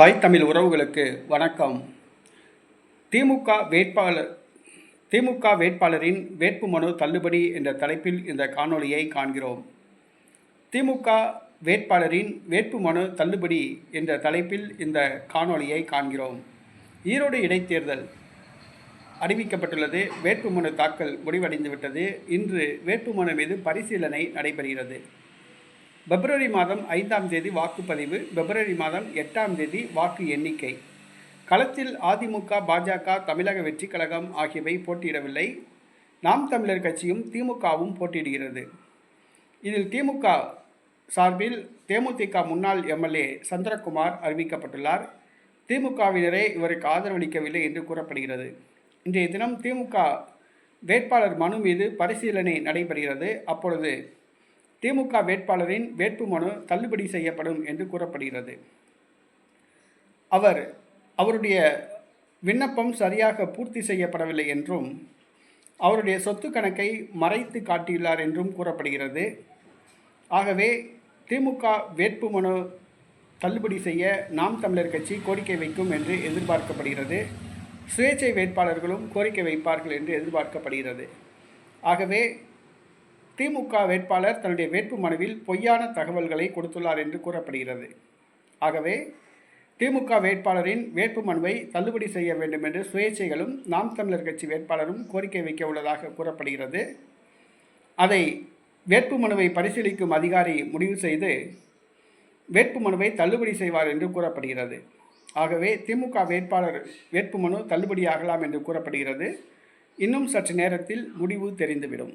தாய் தமிழ் உறவுகளுக்கு வணக்கம். திமுக வேட்பாளர் திமுக வேட்பாளரின் வேட்புமனு தள்ளுபடி என்ற தலைப்பில் இந்த காணொளியை காண்கிறோம். திமுக வேட்பாளரின் வேட்புமனு தள்ளுபடி என்ற தலைப்பில் இந்த காணொளியை காண்கிறோம். ஈரோடு இடைத்தேர்தல் அறிவிக்கப்பட்டுள்ளது. வேட்புமனு தாக்கல் முடிவடைந்துவிட்டது. இன்று வேட்புமனு மீது பரிசீலனை நடைபெறுகிறது. பிப்ரவரி மாதம் ஐந்தாம் தேதி வாக்குப்பதிவு பிப்ரவரி மாதம் எட்டாம் தேதி வாக்கு எண்ணிக்கை. களத்தில் அதிமுக பாஜக தமிழக வெற்றி கழகம் ஆகியவை போட்டியிடவில்லை. நாம் தமிழர் கட்சியும் திமுகவும் போட்டியிடுகிறது. இதில் திமுக சார்பில் தேமுதிக முன்னாள் எம்எல்ஏ சந்திரகுமார் அறிவிக்கப்பட்டுள்ளார். திமுகவினரே இவருக்கு ஆதரவளிக்கவில்லை என்று கூறப்படுகிறது. இன்றைய தினம் திமுக வேட்பாளர் மனு மீது பரிசீலனை நடைபெறுகிறது. அப்பொழுது திமுக வேட்பாளரின் வேட்புமனு தள்ளுபடி செய்யப்படும் என்று கூறப்படுகிறது. அவர் அவருடைய விண்ணப்பம் சரியாக பூர்த்தி செய்யப்படவில்லை என்றும் அவருடைய சொத்து கணக்கை மறைத்து காட்டியுள்ளார் என்றும் கூறப்படுகிறது. ஆகவே திமுக வேட்புமனு தள்ளுபடி செய்ய நாம் தமிழர் கட்சி கோரிக்கை வைக்கும் என்று எதிர்பார்க்கப்படுகிறது. சுயேட்சை வேட்பாளர்களும் கோரிக்கை வைப்பார்கள் என்று எதிர்பார்க்கப்படுகிறது. ஆகவே திமுக வேட்பாளர் தன்னுடைய வேட்புமனுவில் பொய்யான தகவல்களை கொடுத்துள்ளார் என்று கூறப்படுகிறது. ஆகவே திமுக வேட்பாளரின் வேட்புமனுவை தள்ளுபடி செய்ய வேண்டும் என்று சுயேட்சைகளும் நாம் தமிழர் கட்சி வேட்பாளரும் கோரிக்கை வைக்க உள்ளதாக கூறப்படுகிறது. அதை வேட்புமனுவை பரிசீலிக்கும் அதிகாரி முடிவு செய்து வேட்புமனுவை தள்ளுபடி செய்வார் என்று கூறப்படுகிறது. ஆகவே திமுக வேட்பாளர் வேட்புமனு தள்ளுபடியாகலாம் என்று கூறப்படுகிறது. இன்னும் சற்று நேரத்தில் முடிவு தெரிந்துவிடும்.